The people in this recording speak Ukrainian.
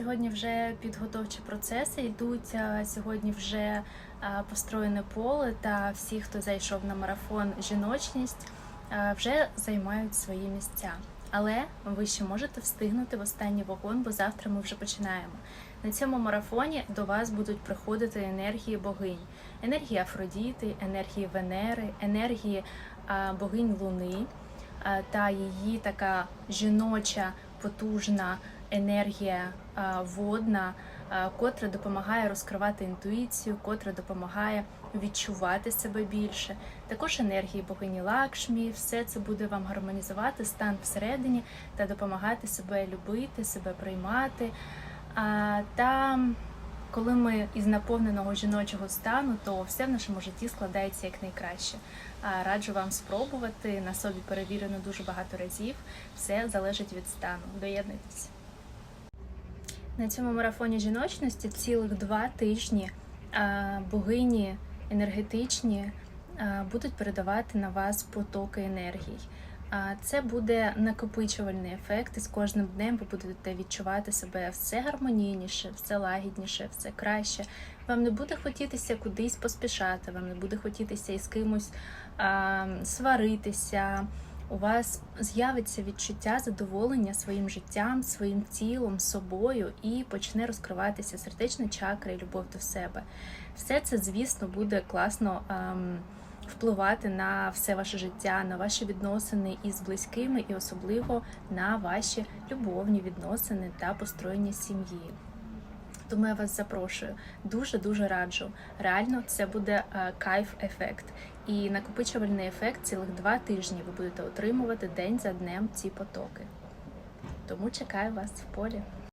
Сьогодні вже підготовчі процеси йдуть. Сьогодні вже построєне поле, та всі, хто зайшов на марафон жіночність, вже займають свої місця. Але ви ще можете встигнути в останній вагон, бо завтра ми вже починаємо. На цьому марафоні до вас будуть приходити енергії богинь, енергії Афродіти, енергії Венери, енергії богинь Луни та її така жіноча потужна енергія водна, котра допомагає розкривати інтуїцію, котра допомагає відчувати себе більше. Також енергії богині Лакшмі, все це буде вам гармонізувати стан всередині та допомагати себе любити, себе приймати. Та коли ми із наповненого жіночого стану, то все в нашому житті складається як найкраще. А, Раджу вам спробувати на собі перевірено дуже багато разів. Все залежить від стану. Доєднуйтесь. На цьому марафоні жіночності цілих два тижні богині енергетичні будуть передавати на вас потоки енергій. Це буде накопичувальний ефект, і з кожним днем ви будете відчувати себе все гармонійніше, все лагідніше, все краще. Вам не буде хотітися кудись поспішати, вам не буде хотітися із кимось а, сваритися. У вас з'явиться відчуття задоволення своїм життям, своїм тілом, собою, і почне розкриватися сердечна чакра і любов до себе. Все це, звісно, буде класно. ем, впливати на все ваше життя, на ваші відносини із близькими, і особливо на ваші любовні відносини та построєння сім'ї. Тому я вас запрошую, дуже дуже раджу. Реально, це буде е, кайф-ефект і накопичувальний ефект цілих два тижні. Ви будете отримувати день за днем ці потоки. Тому чекаю вас в полі.